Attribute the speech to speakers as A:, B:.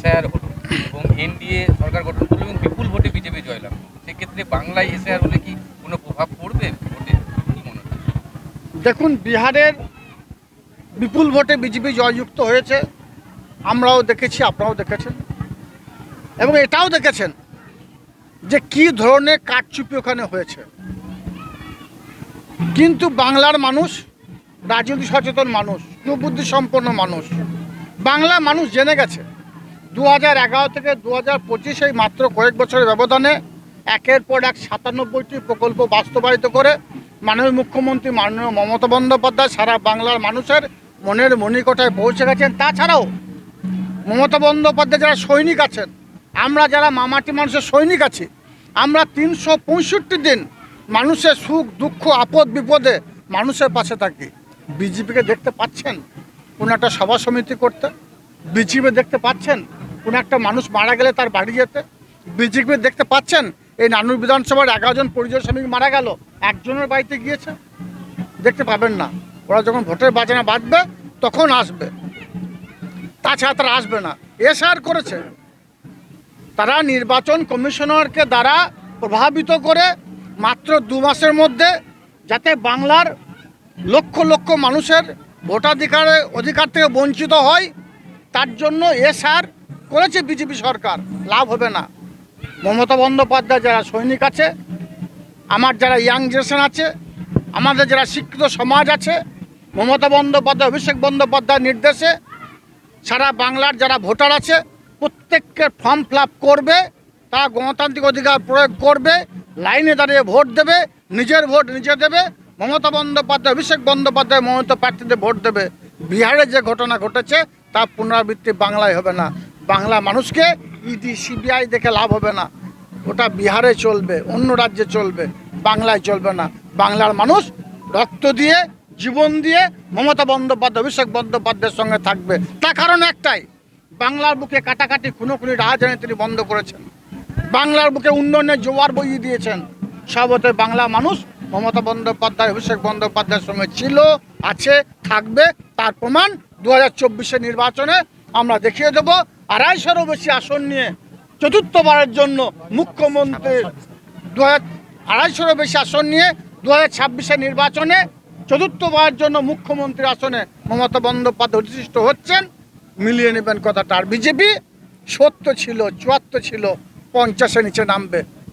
A: SIR হলো এবং NDA সরকার গঠন করল এবং বিপুল ভোটে বিজেপি জয়লাভ। সেক্ষেত্রে বাংলায় এসআইআর হলে কি কোনো প্রভাব পড়বে? ভোটে কি মনে হচ্ছে?
B: দেখুন, বিহারের বিপুল ভোটে বিজেপি জয়যুক্ত হয়েছে। আমরাও দেখেছি, আপনারাও দেখেছেন। এবং এটাও দেখেছেন যে কি ধরনের কারচুপি ওখানে হয়েছে। কিন্তু বাংলার মানুষ, রাজনীতি সচেতন মানুষ সুবুদ্ধি সম্পন্ন মানুষ বাংলা মানুষ জেনে গেছে। দু হাজার এগারো থেকে দু হাজার পঁচিশ মাত্র কয়েক বছরের ব্যবধানে একের পর এক সাতানব্বইটি প্রকল্প বাস্তবায়িত করে মাননীয় মুখ্যমন্ত্রী মাননীয় মমতা বন্দ্যোপাধ্যায় সারা বাংলার মানুষের মনের মণিকোঠায় পৌঁছে গেছেন। তাছাড়াও মমতা বন্দ্যোপাধ্যায় যারা সৈনিক আছেন, আমরা যারা মামাটি মানুষের সৈনিক আছি, আমরা তিনশো পঁয়ষট্টি দিন মানুষের সুখ, দুঃখ, আপদ, বিপদে মানুষের পাশে থাকি। বিজেপিকে দেখতে পাচ্ছেন কোনো একটা সভা সমিতি করতে? বিজেপি দেখতে পাচ্ছেন? কোনো একটা মানুষ মারা গেলে তার বাড়ি যেতে। বিজেপি দেখতে পাচ্ছেন, এই নানুর বিধানসভার এগারো জন পরিযায়ী শ্রমিক মারা গেল, একজনের বাড়িতে গিয়েছে। দেখতে পাবেন না, ওরা যখন ভোটের বাজনা বাঁধবে, তখন আসবে। তাছাড়া তারা আসবে না এসআর করেছে। তারা নির্বাচন কমিশনারকে দ্বারা প্রভাবিত করে মাত্র দু মাসের মধ্যে যাতে বাংলার লক্ষ লক্ষ মানুষের ভোটাধিকারের অধিকার থেকে বঞ্চিত হয়, তার জন্য এসআর করেছে বিজেপি সরকার, লাভ হবে না। মমতা বন্দ্যোপাধ্যায় যারা সৈনিক আছে, আমার যারা ইয়াং জেনারেশন আছে, আমাদের যারা শিক্ষিত সমাজ আছে, মমতা বন্দ্যোপাধ্যায়, অভিষেক বন্দ্যোপাধ্যায়ের নির্দেশে সারা বাংলার যারা ভোটার আছে, প্রত্যেককে ফর্ম ফিল করবে, তারা গণতান্ত্রিক অধিকার প্রয়োগ করবে, লাইনে দাঁড়িয়ে ভোট দেবে, নিজের ভোট নিজে দেবে, মমতা বন্দ্যোপাধ্যায়, অভিষেক বন্দ্যোপাধ্যায় মমতা প্রার্থীদের ভোট দেবে। বিহারে যে ঘটনা ঘটেছে তা পুনরাবৃত্তি বাংলায় হবে না। বাংলা মানুষকে ইডি সিবিআই দেখে লাভ হবে না। ওটা বিহারে চলবে, অন্য রাজ্যে চলবে, বাংলায় চলবে না। বাংলার মানুষ রক্ত দিয়ে, জীবন দিয়ে মমতা বন্দ্যোপাধ্যায়, অভিষেক বন্দ্যোপাধ্যায়ের সঙ্গে থাকবে। তার কারণ একটাই, বাংলার বুকে কাটাকাটি খুনোখুনি রাজধানী তিনি বন্ধ করেছেন। বাংলার বুকে উন্নয়নের জোয়ার বইয়ে দিয়েছেন। সবতে বাংলা মানুষ মমতা বন্দ্যোপাধ্যায়, অভিষেক বন্দ্যোপাধ্যায়ের সঙ্গে ছিল, আছে, থাকবে। তার প্রমাণ দু হাজার নির্বাচনে আমরা দেখিয়ে দেবো। আড়াইশোরও বেশি আসন নিয়ে চতুর্থবারের জন্য মুখ্যমন্ত্রীর দু আড়াইশোরও বেশি আসন নিয়ে দু হাজার নির্বাচনে চতুর্থবারের জন্য মুখ্যমন্ত্রী আসনে মমতা বন্দ্যোপাধ্যায় অধিষ্ঠিত হচ্ছেন। মিলিয়ে নেবেন কথাটা। আর বিজেপি সত্য ছিল, চুয়াত্তর ছিল, পঞ্চাশের নিচে নামবে।